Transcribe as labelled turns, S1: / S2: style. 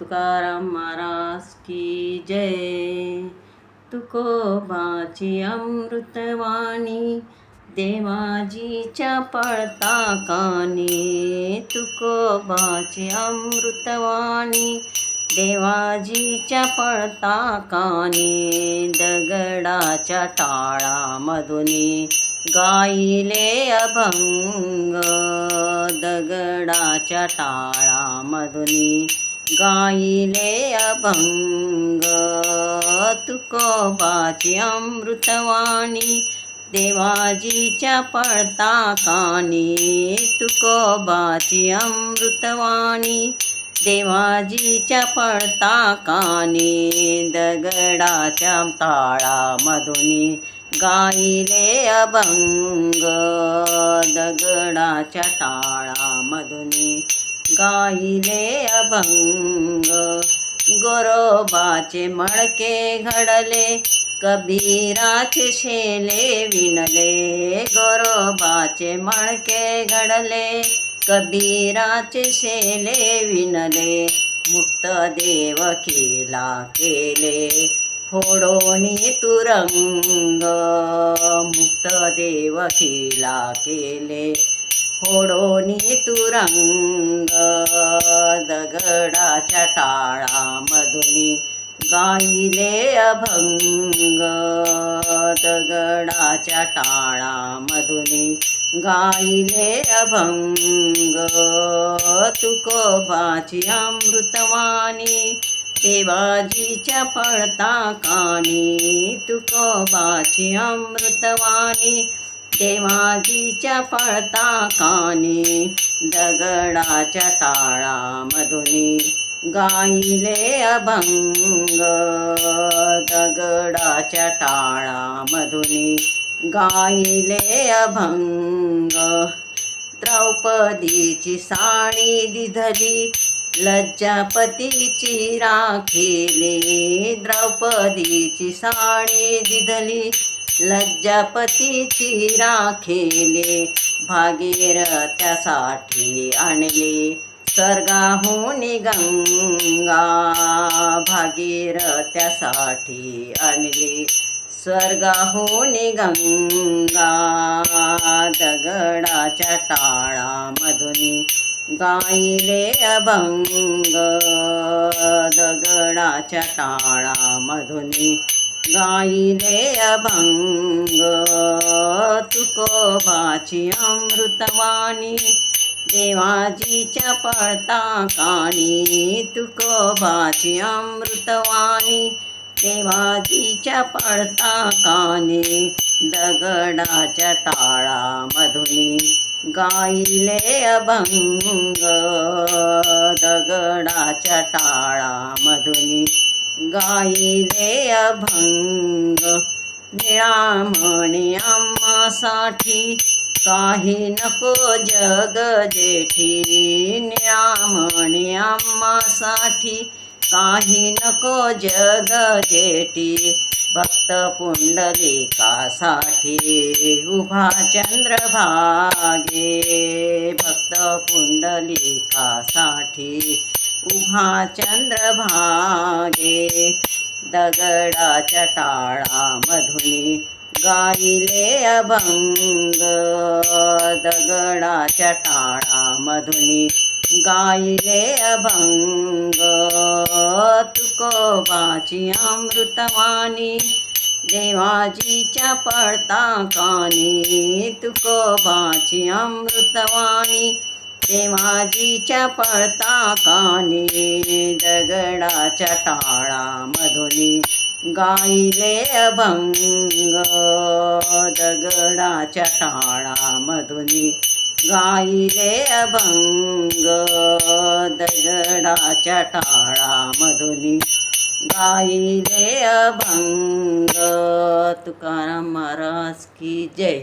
S1: तुकाराम महाराज की जय. तुकोबाची अमृतवाणी देवाजीच्या पळता कानी. तुकोबाची अमृतवाणी देवाजीच्या पळता कानी. दगडाच्या टाळामधुनी गाईले अभंग दगडाच्या टाळामधुनी गाईले अभंग तुकोबाची अमृतवाणी देवाजीच्या पळता कानी तुकोबाची अमृतवाणी देवाजीच्या पळता कानी दगडाच्या ताळामधुनी गाईले अभंग दगडाच्या ताळामधुनी गाईले अभंग गोरोबाचे मळके घडले कबीराचे शेले विणले गोरोबाचे मडके घडले कबीराचे शेले विणले मुक्त देव केला केले फोडोणी तुरंग मुक्त देव केला केले. फोडोनी तुरंग दगडाच्या टाळामधुनी गाईले अभंग दगडाच्या टाळामधुनी गाईले अभंग. तुकोबाची अमृतवाणी देवाजीच्या पळता कानी तुकोबाची अमृतवाणी देवाजीच्या पळता कानी दगडाच्या टाळामधून गाईले अभंग. दगडाच्या टाळामधून गाईले अभंग. द्रौपदीची साडी दिधली लज्जापतीची राखिली द्रौपदीची साडी दिधली लज्जापतीची राखेले भागीरथ्यासाठी आणले. स्वर्गाहून गंगा भागीरथ्यासाठी आणली. स्वर्गाहून गंगा दगडाच्या टाळामधुनी गाईले अभंग दगडाच्या टाळामधुनी गाईले अभंग तुकोबाची अमृतवाणी देवाजीच्या पळता काणी तुकोबाची अमृतवाणी देवाजीच्या पळता काणी दगडाच्या टाळामधुनी गाईले अभंग दगडाच्या टाळामधुनी गाईले अभंग. निळामणी आम्हासाठी काही नको जग जेठी. निळामणी आम्हासाठी काही नको जग जेठी. भक्त पुंडलिकासाठी उभा चंद्रभागे भक्त पुंडलिकासाठी उभा चंद्रभागे दगडाच्या टाळामधुनी गाईले अभंग. दगडाच्या टाळामधुनी गाईले अभंग. तुकोबाची अमृतवाणी देवाजीच्या पडता कानी. तुकोबाची अमृतवाणी देवाजीच्या पळता कानी दगडाच्या टाळामधुनी गाईले अभंग. दगडाच्या टाळामधुनी गाईले अभंग. दगडाच्या टाळामधुनी गाईले अभंग. तुकाराम महाराज की जय.